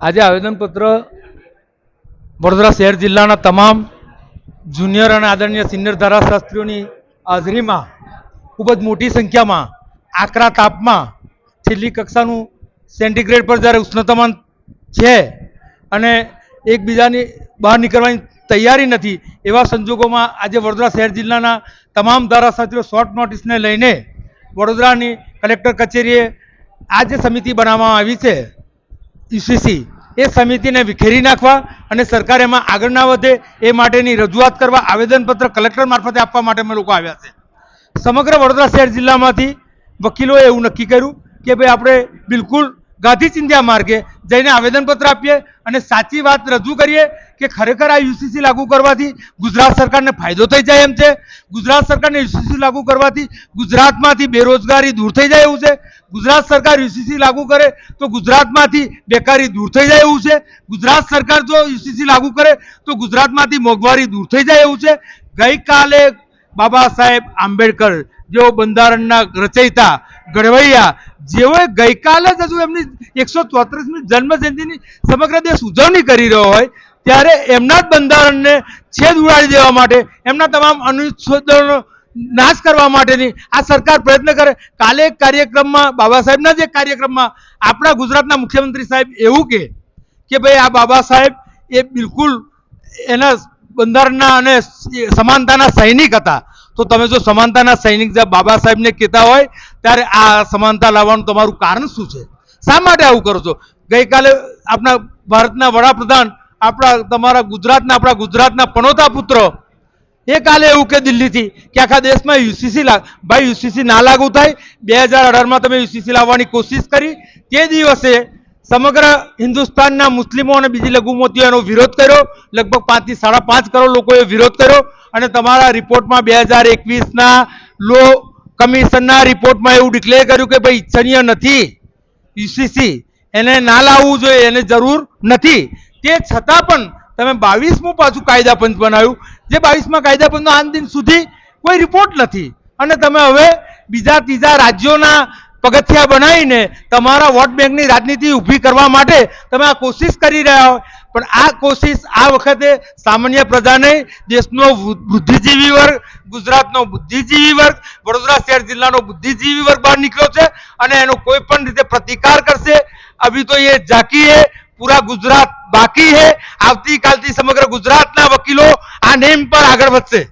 આજે આવેદનપત્ર વડોદરા શહેર જિલ્લાના તમામ જુનિયર અને આદરણીય સિનિયર ધારાશાસ્ત્રીઓની હાજરીમાં ખૂબ જ મોટી સંખ્યામાં આકરા તાપમાં છેલ્લી કક્ષાનું સેન્ટીગ્રેડ પર જ્યારે ઉષ્ણતામાન છે અને એકબીજાની બહાર નીકળવાની તૈયારી નથી, એવા સંજોગોમાં આજે વડોદરા શહેર જિલ્લાના તમામ ધારાશાસ્ત્રીઓ શોર્ટ નોટિસને લઈને વડોદરાની કલેક્ટર કચેરીએ આ જે સમિતિ બનાવવામાં આવી છે, યુસીસી, એ સમિતિને વિખેરી નાખવા અને સરકાર એમાં આગળ ના વધે એ માટેની રજૂઆત કરવા આવેદનપત્ર કલેક્ટર મારફતે આપવા માટે અમે લોકો આવ્યા છે. સમગ્ર વડોદરા શહેર જિલ્લામાંથી વકીલોએ એવું નક્કી કર્યું કે ભાઈ આપણે બિલકુલ ગાંધી ચિંધ્યા માર્ગે જઈને આવેદનપત્ર આપીએ અને સાચી વાત રજૂ કરીએ કે ખરેખર આ યુસીસી લાગુ કરવાથી ગુજરાત સરકારને ફાયદો થઈ જાય એમ છે. ગુજરાત સરકારને યુસીસી લાગુ કરવાથી ગુજરાતમાંથી બેરોજગારી દૂર થઈ જાય એવું છે. ગુજરાત સરકાર યુસીસી લાગુ કરે તો ગુજરાતમાંથી બેકારી દૂર થઈ જાય એવું છે. ગુજરાત સરકાર જો યુસીસી લાગુ કરે તો ગુજરાતમાંથી મોંઘવારી દૂર થઈ જાય એવું છે. ગઈકાલે બાબા સાહેબ આંબેડકર જેઓ બંધારણના રચયિતા ઘડવૈયા જેઓએ ગઈકાલે જ હજુ એમની એકસો ચોત્રીસમી જન્મ જયંતિની સમગ્ર દેશ ઉજવણી કરી રહ્યો હોય, ત્યારે એમના જ બંધારણને છેદ ઉડાડી દેવા માટે, એમના તમામ અનુચ્છેદોનો નાશ કરવા માટેની આ સરકાર પ્રયત્ન કરે. કાલે એક કાર્યક્રમમાં, બાબા સાહેબના જ એક કાર્યક્રમમાં આપણા ગુજરાતના મુખ્યમંત્રી સાહેબ એવું કે કે ભાઈ આ બાબા સાહેબ એ બિલકુલ એના બંધારણના અને સમાનતાના સૈનિક હતા. તો તમે જો સમાનતાના સૈનિક જે બાબા સાહેબને કહેતા હોય, ત્યારે આ સમાનતા લાવવાનું તમારું કારણ શું છે? શા માટે આવું કરો છો? ગઈકાલે આપણા ભારતના વડાપ્રધાન, આપણા, તમારા ગુજરાતના, આપણા ગુજરાતના પનોતા પુત્ર, એ કાલે એવું કે દિલ્હીથી કે આખા દેશમાં યુસીસી લાગ ભાઈ યુસીસી ના લાગુ થાય. બે હજાર અઢારમાં તમે યુસીસી લાવવાની કોશિશ કરી. તે દિવસે સમગ્ર હિન્દુસ્તાનના મુસ્લિમો અને બીજી લઘુમતીઓ એનો વિરોધ કર્યો. લગભગ પાંચથી સાડા પાંચ કરોડ લોકોએ વિરોધ કર્યો અને તમારા રિપોર્ટમાં બે હજાર એકવીસના લો કમિશનના રિપોર્ટમાં એવું ડિક્લેર કર્યું કે ભાઈ ઈચ્છનીય નથી. યુસીસી એને ના લાવવું જોઈએ, એને જરૂર નથી. તે છતાં પણ તમે બાવીસમું પાછું કાયદા પંચ બનાવ્યું. જે બાવીસમાં કાયદા પંચનો આજ દિન સુધી કોઈ રિપોર્ટ નથી. અને તમે હવે બીજા ત્રીજા રાજ્યોના પગથિયા બનાવીને તમારા વોટ બેંકની રાજનીતિ ઊભી કરવા માટે તમે આ કોશિશ કરી રહ્યા હો પણ આ કોશિશ આ વખતે સામાન્ય પ્રજાને દેશનો બુદ્ધિજીવી વર્ગ, ગુજરાતનો બુદ્ધિજીવી વર્ગ, વડોદરા શહેર જિલ્લાનો બુદ્ધિજીવી વર્ગ બહાર નીકળ્યો છે અને એનો કોઈ પણ રીતે પ્રતિકાર કરશે. અભી તો એ ઝાંકી હે, પૂરા ગુજરાત બાકી હે. આવતીકાલથી સમગ્ર ગુજરાતના વકીલો આ નેમ પર આગળ વધશે.